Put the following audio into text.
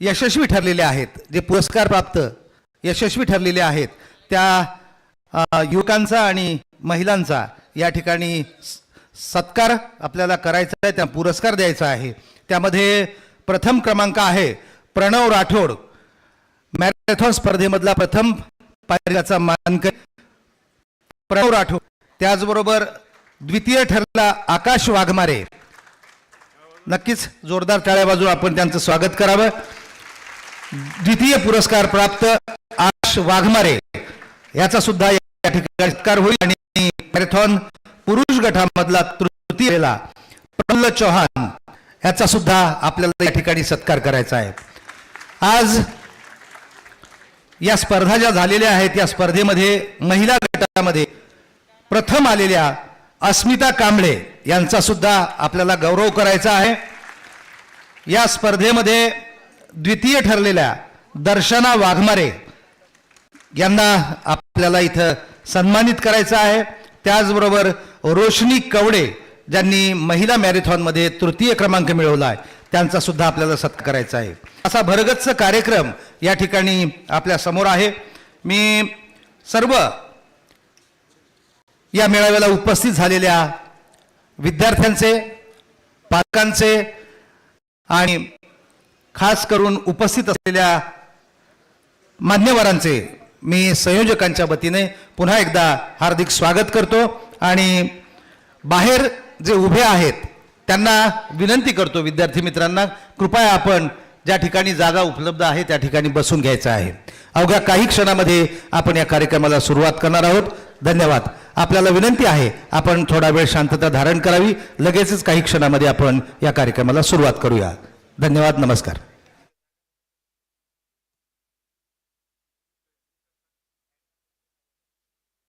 यशस्वी ठरलेले आहेत जे पुरस्कार प्राप्त यशस्वी ठरलेले आहेत त्या युवकांचा आणि महिलांचा या ठिकाणी स- सत्कार आपल्याला करायचा आहे त्या पुरस्कार द्यायचा आहे. त्यामध्ये प्रथम क्रमांक आहे प्रणव राठोड. मॅरेथॉन स्पर्धेमधला प्रथम पायऱ्याचा मानक प्रणव राठोड. त्याचबरोबर द्वितीय ठरला आकाश वाघमारे. नक्कीच जोरदार टाळ्या बाजू आपण त्यांचं स्वागत करावं. द्वितीय पुरस्कार प्राप्त आश वाघमारे. याचा सुद्धा या ठिकाणी सत्कार होईल आणि मॅरेथॉन पुरुष गटामधला तृतीयला प्रल्ल चौहान याचा सुद्धा आपल्याला या ठिकाणी सत्कार करायचा आहे. आज या स्पर्धा ज्या झालेल्या आहेत या स्पर्धेमध्ये महिला गटामध्ये प्रथम आलेल्या अस्मिता कांबळे यांचा सुद्धा आपल्याला गौरव करायचा आहे. या स्पर्धेमध्ये द्वितीय ठरलेल्या दर्शना वाघमारे यांना आपल्याला इथं सन्मानित करायचं आहे. त्याचबरोबर रोशनी कवडे ज्यांनी महिला मॅरेथॉनमध्ये तृतीय क्रमांक मिळवला आहे. त्यांचा सुद्धा आपल्याला सत्कार करायचा आहे. असा भरगच्च कार्यक्रम या ठिकाणी आपल्यासमोर आहे. मी सर्व या मेळाव्याला उपस्थित झालेल्या विद्यार्थ्यांचे पालकांचे आणि खास करून उपस्थित असलेल्या मान्यवरांचे मी संयोजकांच्या वतीने पुन्हा एकदा हार्दिक स्वागत करतो आणि बाहेर जे उभे आहेत त्यांना विनंती करतो विद्यार्थी मित्रांना कृपया आपण ज्या ठिकाणी जागा उपलब्ध आहे त्या ठिकाणी बसून घ्यायचं आहे. अवघ्या काही क्षणामध्ये आपण या कार्यक्रमाला सुरुवात करणार आहोत. धन्यवाद. आपल्याला विनंती आहे आपण थोडा वेळ शांतता धारण करावी. लगेचच काही क्षणामध्ये आपण या कार्यक्रमाला सुरुवात करूया. धन्यवाद नमस्कार.